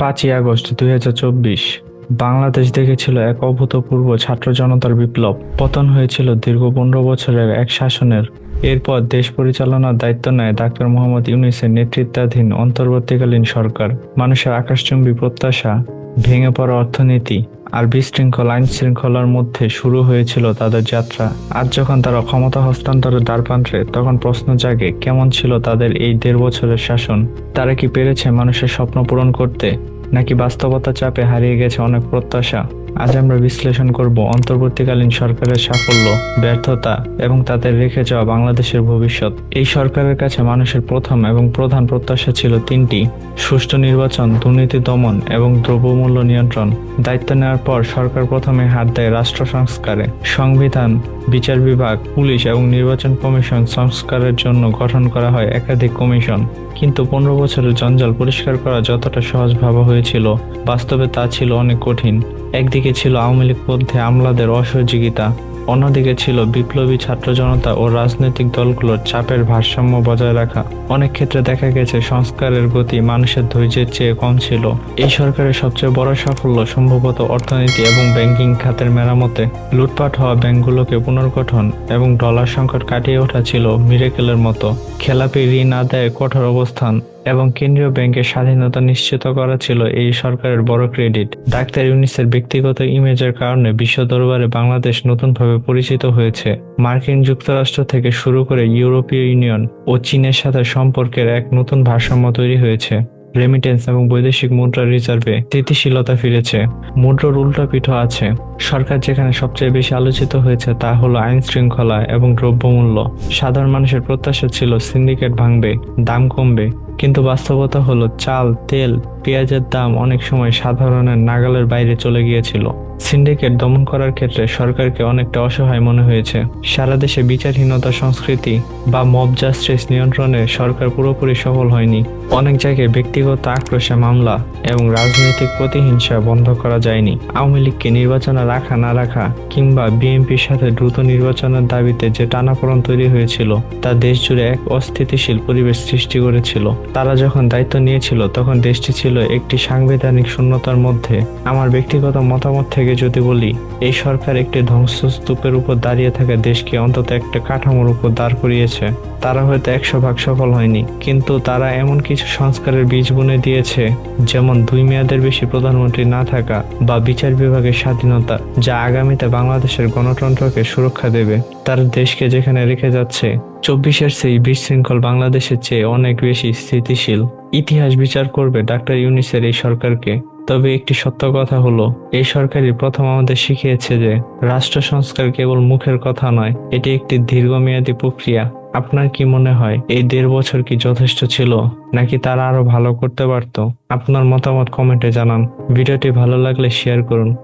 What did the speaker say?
পাঁচই আগস্ট দু হাজার চব্বিশ, বাংলাদেশ দেখেছিল এক অভূতপূর্ব ছাত্র জনতার বিপ্লব। পতন হয়েছিল দীর্ঘ পনেরো বছরের এক শাসনের। এরপর দেশ পরিচালনার দায়িত্ব নেয় ডাক্তার মোহাম্মদ ইউনিসের নেতৃত্বাধীন অন্তর্বর্তীকালীন সরকার। মানুষের আকাশচুম্বী প্রত্যাশা, ভেঙে পড়া অর্থনীতি আর বিশৃঙ্খল আইন শৃঙ্খলার মধ্যে শুরু হয়েছিল তাদের যাত্রা। আজ যখন তারা ক্ষমতা হস্তান্তরের দ্বারপান্ত্রে তখন প্রশ্ন জাগে, কেমন ছিল তাদের এই দেড় বছরের শাসন? তারা কি পেরেছে মানুষের স্বপ্ন পূরণ করতে? নাকি বাস্তবতা চাপে হারিয়ে গেছে অনেক প্রত্যাশা? আজ আমরা বিশ্লেষণ করব অন্তর্বর্তীকালীন সরকারের সাফল্য, ব্যর্থতা এবং তাদের রেখে যাওয়া বাংলাদেশের ভবিষ্যৎ। এই সরকারের কাছে মানুষের প্রথম এবং প্রধান প্রত্যাশা ছিল তিনটি। সুষ্ঠু নির্বাচন, দুর্নীতি দমন এবং দ্রব্যমূল্য নিয়ন্ত্রণ। দায়িত্ব নেওয়ার পর সরকার প্রথমে হাত দেয় রাষ্ট্র সংস্কারে। সংবিধান, বিচার বিভাগ, পুলিশ এবং নির্বাচন কমিশন সংস্কারের জন্য গঠন করা হয় একাধিক কমিশন। কিন্তু পনেরো বছরের জঞ্জাল পরিষ্কার করা যতটা সহজ ভাবা হয়েছিল, বাস্তবে তা ছিল অনেক কঠিন। একদিকে ছিল আওয়ামী লীগ পন্থী আমলাদের অসহযোগিতা, অন্যদিকে ছিল বিপ্লবী ছাত্র জনতা ও রাজনৈতিক দলগুলোর চাপের ভারসাম্য বজায় রাখা। অনেক ক্ষেত্রে দেখা গেছে সংস্কারের গতি মানুষের ধৈর্যের চেয়ে কম ছিল। এই সরকারের সবচেয়ে বড় সাফল্য সম্ভবত অর্থনীতি এবং ব্যাংকিং খাতের মেরামতে। লুটপাট হওয়া ব্যাংকগুলোকে পুনর্গঠন এবং ডলার সংকট কাটিয়ে ওঠা ছিল মিরেকেলের মতো। খেলাপি ঋণ আদায়ে কঠোর অবস্থান এবং কেন্দ্রীয় ব্যাংকের স্বাধীনতা নিশ্চিত করা ছিল এই সরকারের বড় ক্রেডিট। ডাক্তার ইউনিসের ব্যক্তিগত ইমেজের কারণে বিশ্ব দরবারে বাংলাদেশ নতুনভাবে পরিচিত হয়েছে। মার্কিন যুক্তরাষ্ট্র থেকে শুরু করে ইউরোপীয় ইউনিয়ন ও চীনের সাথে সম্পর্কের এক নতুন ভারসাম্য তৈরি হয়েছে। রেমিটেন্স এবং বৈদেশিক মুদ্রা রিজার্ভে স্থিতিশীলতা ফিরেছে। মুদ্রার উল্টো পিঠ আছে। সরকার যেখানে সবচেয়ে বেশি আলোচিত হয়েছে তা হলো আইন শৃঙ্খলা এবং দ্রব্যমূল্য। সাধারণ মানুষের প্রত্যাশা ছিল সিন্ডিকেট ভাঙবে, দাম কমবে, কিন্তু বাস্তবতা হলো চাল, তেল, পেঁয়াজের দাম অনেক সময় সাধারণের নাগালের বাইরে চলে গিয়েছিল। সিন্ডিকেট দমন করার ক্ষেত্রে সরকারকে অনেকটা অসহায় মনে হয়েছে। সারা দেশে বিচারহীনতা সংস্কৃতি বা মব জাস্টিস নিয়ন্ত্রণে সরকার পুরোপুরি সফল হয়নি। অনেক জায়গায় ব্যক্তিগত আক্রোশে মামলা এবং রাজনৈতিক প্রতিহিংসা বন্ধ করা যায়নি। আওয়ামী লীগকে নির্বাচনে রাখা না রাখা কিংবা বিএনপির সাথে দ্রুত নির্বাচনের দাবিতে যে টানাপোড়েন তৈরি হয়েছিল, তা দেশ জুড়ে এক অস্থিতিশীল পরিবেশ সৃষ্টি করেছিল। তারা যখন দায়িত্ব নিয়েছিল, তখন দেশটি ছিল একটি সাংবিধানিক শূন্যতার মধ্যে। আমার ব্যক্তিগত মতামত থেকে যদি বলি, এই সরকার একটি ধ্বংসস্তূপের উপর দাঁড়িয়ে থাকা দেশকে অন্তত একটা কাঠামোর উপর দাঁড় করিয়েছে। তারা হয়তো একশো ভাগ সফল হয়নি, কিন্তু তারা এমন কিছু সংস্কারের বীজ বুনে দিয়েছে, যেমন দুই মেয়াদের বেশি প্রধানমন্ত্রী না থাকা বা বিচার বিভাগের স্বাধীনতা যা আগামীতে বাংলাদেশের গণতন্ত্রকে সুরক্ষা দেবে। তার দেশকে যেখানে রেখে যাচ্ছে, চব্বিশের সেই বিশৃঙ্খল বাংলাদেশের চেয়ে অনেক বেশি স্থিতিশীল। ইতিহাস বিচার করবে ডাক্তার ইউনিসের এই সরকারকে। তবে একটি সত্য কথা হলো, এই সরকারই প্রথম আমাদের শিখিয়েছে যে, রাষ্ট্র সংস্কার কেবল মুখের কথা নয়, এটি একটি দীর্ঘমেয়াদী প্রক্রিয়া। আপনার কি মনে হয়, এই দেড় বছর কি যথেষ্ট ছিল, নাকি তারা আরও ভালো করতে পারতো? আপনার মতামত কমেন্টে জানান। ভিডিওটি ভালো লাগলে শেয়ার করুন।